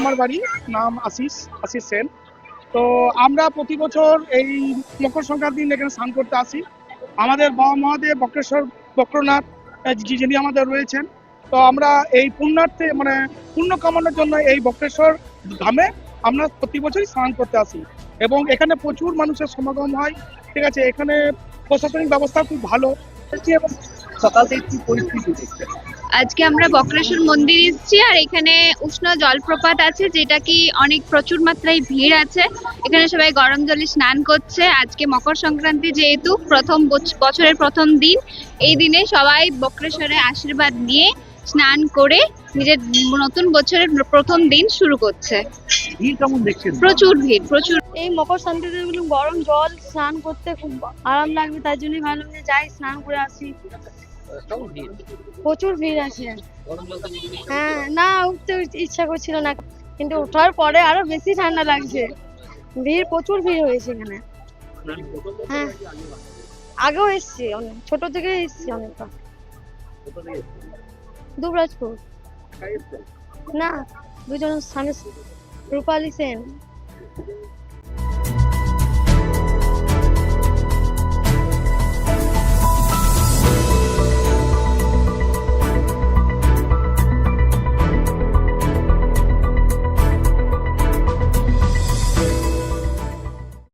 আমার বাড়ি, নাম আশিস আশিস সেন। তো আমরা প্রতি বছর এই মকর সংক্রান্তির দিন এখানে স্নান করতে আসি। আমাদের বাবা মহাদেব, বক্রেশ্বর, বক্রনাথ যিনি আমাদের রয়েছেন। তো আমরা এই পুণ্যার্থে মানে পুণ্য কামানোর জন্য এই বক্রেশ্বর ধামে আমরা প্রতি বছরই স্নান করতে আসি। এবং এখানে প্রচুর মানুষের সমাগম হয়। ঠিক আছে, এখানে প্রশাসনিক ব্যবস্থা খুব ভালো। এবং সকাল থেকে কি পরিস্থিতি দেখছেন আজকে আমরা বক্রেশ্বর মন্দির এসেছি আর এখানে উষ্ণ জলপ্রপাত আছে যেটা কি অনেক প্রচুর মাত্রায় ভিড় আছে। এখানে সবাই গরম জলে স্নান করছে। আজকে মকর সংক্রান্তি যেহেতু প্রথম বছ- বছরের প্রথম দিন এই দিনে সবাই বক্রেশ্বরের আশীর্বাদ নিয়ে স্নান করে নিজের নতুন বছরের প্রথম দিন শুরু করছে। ভিড় কেমন দেখছেন? প্রচুর ভিড় প্রচুর। এই মকর সংক্রান্তিতে বলি গরম জল স্নান করতে খুব আরাম লাগবে তার জন্যই ভালো যাই স্নান করে আসি। প্রচুর ভিড় আছে হ্যাঁ না উঠতে ইচ্ছা করছিল না কিন্তু ওঠার পরে আরও বেশি ঠান্ডা লাগছে। ভিড় প্রচুর ভিড় হয়েছে এখানে। হ্যাঁ। আগেও? এসছি অনেক ছোট থেকে এসছি অনেকটা? দুবরাজপুর। না দুজন স্বামী রূপালী সেন।